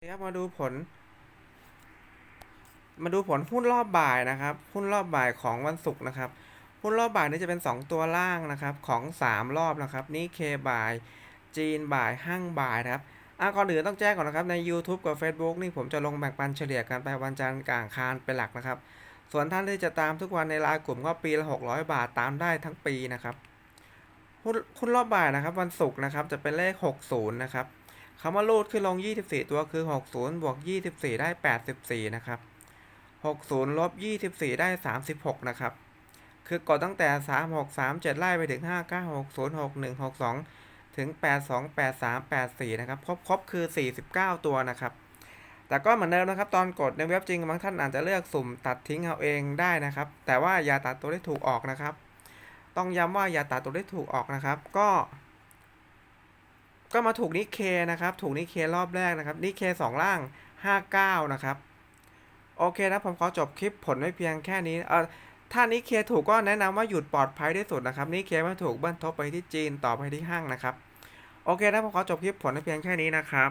ครับมาดูผล มาดูผลหุ้นรอบบ่ายนะครับ หุ้นรอบบ่ายของวันศุกร์นะครับ หุ้นรอบบ่ายนี่จะเป็น 2 ตัวล่างนะครับของ 3 รอบนะครับนี่เคบ่าย จีนบ่ายห้างบ่ายนะครับอะก่อนอื่นต้องแจ้งก่อนนะครับใน YouTube กับ Facebook นี่ผมจะลงแบ่งปันเฉลี่ยกันไปวันจันทร์กลางคารเป็นหลักนะครับ ส่วนท่านที่จะตามทุกวันในรายกลุ่มก็ปีละ 600 บาทตามได้ทั้งปีนะครับหุ้นหุ้นรอบบ่ายนะครับ วันศุกร์นะครับจะเป็นเลข 60นะครับ คำว่ารูดขึ้นลง 24 ตัวคือ 60 บวก 24 ได้ 84 นะครับ 60 ลบ 24 ได้ 36 นะครับ คือกดตั้งแต่ 36 37 ไล่ไปถึง 59 60 61 62 ถึง 82 83 84 นะครับ ครบครบคือ 49 ตัวนะครับ แต่ก็เหมือนเดิมนะครับ ตอนกดในเว็บจริงบางท่านอาจจะเลือกสุ่มตัดทิ้งเอาเองได้นะครับ แต่ว่าอย่าตัดตัวที่ถูกออกนะครับ ต้องย้ำว่าอย่าตัดตัวที่ถูกออกนะครับ ก็ ก็มาถูกนิเคนะครับ ถูกนิเครอบแรกนะครับนิเคสองล่าง 59 นะครับ โอเคนะผมขอจบคลิปผลไว้เพียงแค่นี้เออถ้านิเคถูกก็แนะนำว่าหยุดปลอดภัยที่สุดนะครับนิเคไม่ถูกเบิ้ลทบไปที่จีนต่อไปที่ห้างนะครับ โอเคนะผมขอจบคลิปผลไว้เพียงแค่นี้นะครับ